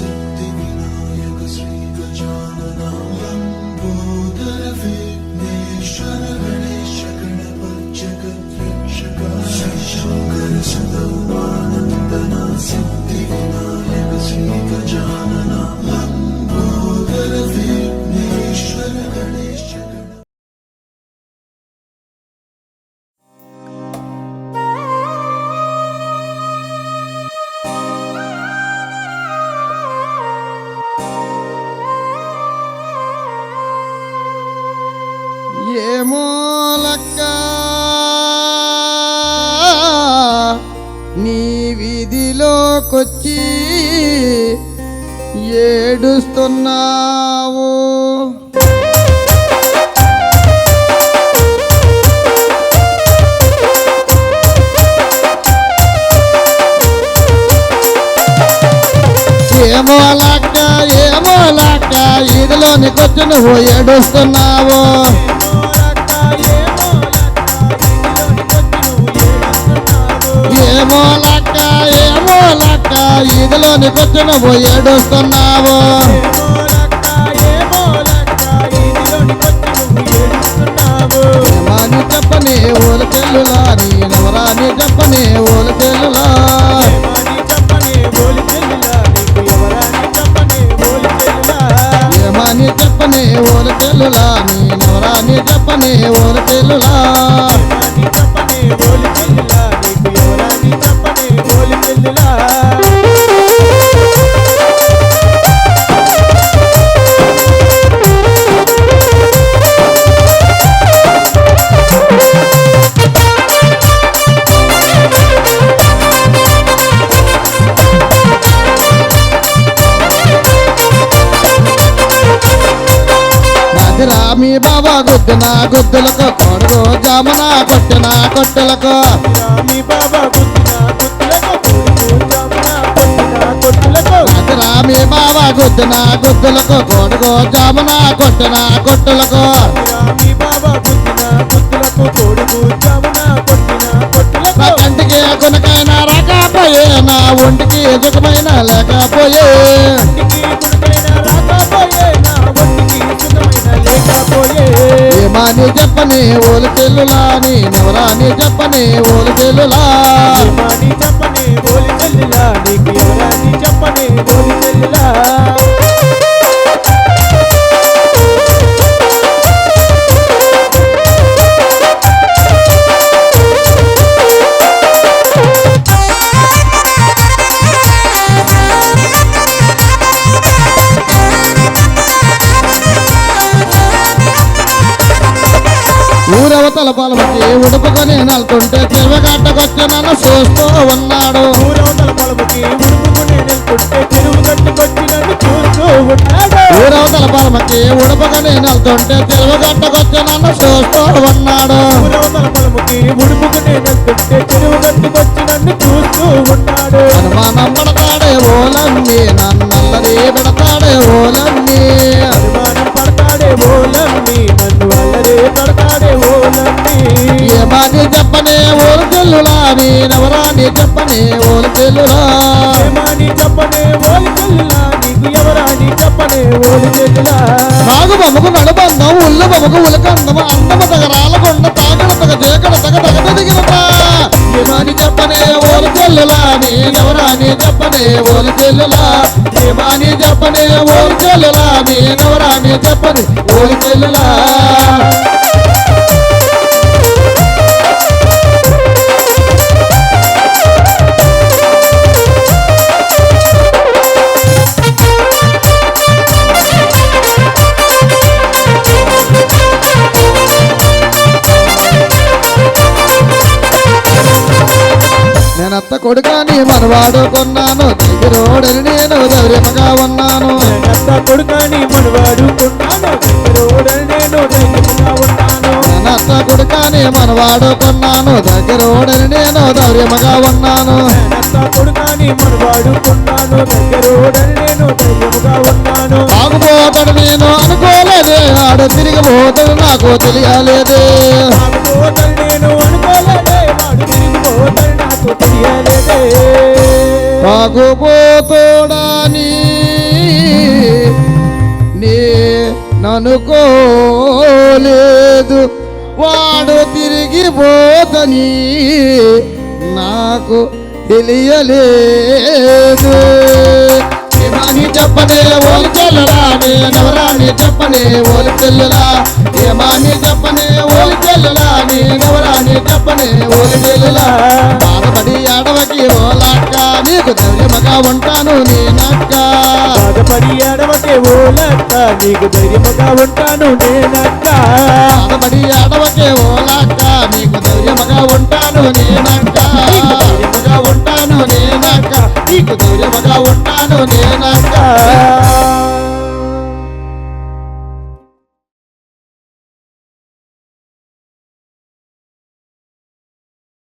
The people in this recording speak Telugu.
see. వీధిలోకొచ్చి ఏడుస్తున్నావు. ఏమో లాక్క ఏమో లక్క ఈదిలోనికొచ్చి నువ్వు ఏడుస్తున్నావు. ఏమో లాక్క ఏమో లక్క ఈదిలోనికొచ్చి నువ్వు ఏడుస్తున్నావు. ఏమని చెప్పని ఓల చెల్లులా నీ నవరాని చెప్పని ఓల చెల్లులా. ఏమని చెప్పని ఓల చెల్లులా నీ నవరాని చెప్పని ఓల చెల్లులా. నాదిరా మీ బాబా గుద్దిన గుద్దులకు కొడుకు జామున కొట్టిన కొట్టులకు. మీ బాబా గుద్దు గుద్దిన గుద్దులకు కొడుకు జామున కొట్టిన కొట్టులకు. నా కంటికి కొనకైనా రాకపోయే నా ఒంటికి సుఖమైన లేకపోయే. ఏమని చెప్పని ఓలు చెల్లులా నీ నెవరాని చెప్పని ఓలు చెల్లులా. చెప్పనే ఊరవతల పాలమకి ఉడుపుకొని నలుతుంటే చెరువగట్టకొచ్చి నన్ను చూస్తూ ఉన్నాడు. ఊరవతల పొలముకి ఉడుపుకునే చెరువు నన్ను చూస్తూ ఉన్నాడు. ఊరవతల పాలమకి ఉడుపుకొని నలుతుంటే నన్ను చూస్తూ ఉన్నాడు. ఊరవతల ఉడుపుకునే చెరువు కట్టుకొచ్చి నన్ను చూస్తూ ఉన్నాడు. అనుమానం పడతాడే ఓలమ్మి నన్నల్లరి పెడతాడే ఓలమ్మి అనుమానం పడతాడే ఓలమ్మి నన్ను అల్లరే పడతాడే ఏమని చెప్పనే ఓలు చెల్లులా నీ నవరాని చెప్పనే ఓలు చెల్లులా. ఏమని చెప్పనే ఓలి చెల్లిలా నీకు ఎవరాని చెప్పనే ఓలి చెల్లిలా. నాగు బొమ్మకు నడుబందం ఉల్లు బొమ్మకు ఉలకందము అందము తగరాల కొండ తాగడ తగ జేకడ తగ తగ దిగినట ఏమని చెప్పనే ఓలు చెల్లులా నీ నవరాని చెప్పనే ఓలు చెల్లులా. ఏమని చెప్పనే ఓలు చెల్లులా నీ నవరాని చెప్పని ఓలు చెల్లులా. నేనత్త కొడుకాని మనవాడు కొన్నాను. దగ్గరోడని నేను ధైర్యముగా ఉన్నాను. కొడుకాని మనవాడు కొన్నాను. దగ్గరోడని నేను ధైర్యముగా ఉన్నాను. నేనత్త కొడుకాని మనవాడు కొన్నాను. దగ్గరోడని నేను ధైర్యముగా ఉన్నాను. కొడుకాని మనవాడు కొన్నాను. దగ్గరోడని నేను ధైర్యముగా ఉన్నాను. తాగుపోతాడు నేను అనుకోలేదే. ఆడ తిరిగి పోతాడు నాకు తెలియలేదే. నేను అనుకోలేదే. వాడు తిరిగిపోతాడు నాకు తెలియలేదే తాగుబోతోడని నే ననుకోలేదు. వాడు తిరిగి పోతని నాకు తెలియలేదు. ఏమని చెప్పనే ఓలి చెల్లరా నేనెవరాని చెప్పనే ఓలి చెల్లరా ఏమాని చెప్పనే ఓలి చెల్లరా నేనెవరాని చెప్పనే నేనక్క బాధపడి ఆడవకే ఓలక్క నీకు ధైర్యముగా ఉంటాను నేనక్క. బాధపడి ఆడవకే ఓలక్క నీకు ధైర్యముగా ఉంటాను నేనక్క. ధైర్యముగా ఉంటాను నేనక్క. నీకు ధైర్యముగా ఉంటాను నేనక్క.